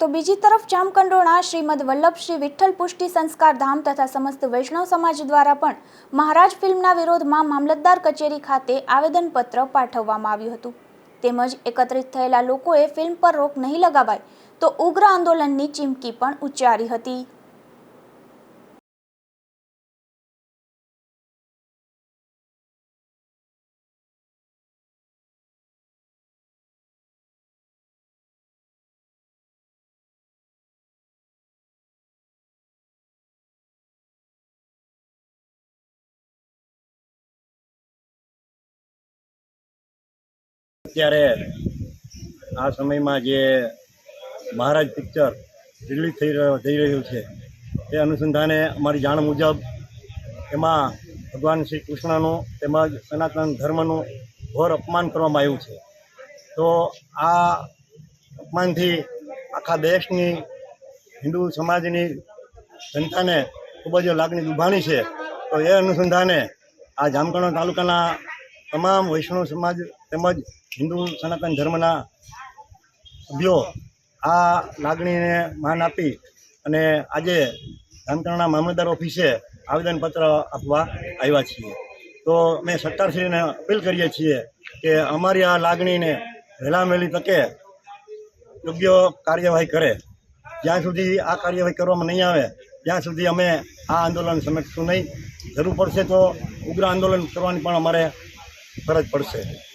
તો બીજી તરફ જામકંડોળા, શ્રીમદ વલ્લભ શ્રી વિઠ્ઠલ પુષ્ટિ સંસ્કાર ધામ તથા સમસ્ત વૈષ્ણવ સમાજ દ્વારા પણ મહારાજ ફિલ્મના વિરોધમાં મામલતદાર કચેરી ખાતે આવેદનપત્ર પાઠવવામાં આવ્યું હતું. તેમજ એકત્રિત થયેલા લોકોએ ફિલ્મ પર રોક નહીં લગાવાય તો ઉગ્ર આંદોલનની ચીમકી પણ ઉચ્ચારી હતી. અત્યારે આ સમયમાં જે મહારાજ પિક્ચર રિલીઝ થઈ રહ્યો, થઈ રહ્યું છે, તે અનુસંધાને અમારી જાણ મુજબ એમાં ભગવાન શ્રી કૃષ્ણનું તેમજ સનાતન ધર્મનું ઘોર અપમાન કરવામાં આવ્યું છે. તો આ અપમાનથી આખા દેશની, હિન્દુ સમાજની જનતાને ખૂબ જ લાગણી દુભાણી છે. તો એ અનુસંધાને આ જામકંડોળ તાલુકાના તમામ વૈષ્ણવ સમાજ તેમજ હિન્દુ સનાતન ધર્મના સભ્યો આ લાગણીને માન આપી અને આજે જામકંડોળના મામલતદાર ઓફિસે આવેદનપત્ર આપવા આવ્યા છીએ. તો અમે સરકારશ્રીને અપીલ કરીએ છીએ કે અમારી આ લાગણીને વહેલી તકે યોગ્ય કાર્યવાહી કરે. જ્યાં સુધી આ કાર્યવાહી કરવામાં નહીં આવે, ત્યાં સુધી અમે આ આંદોલન સમેટશું નહીં. જરૂર પડશે તો ઉગ્ર આંદોલન કરવાની પણ અમારે ફરજ પડશે.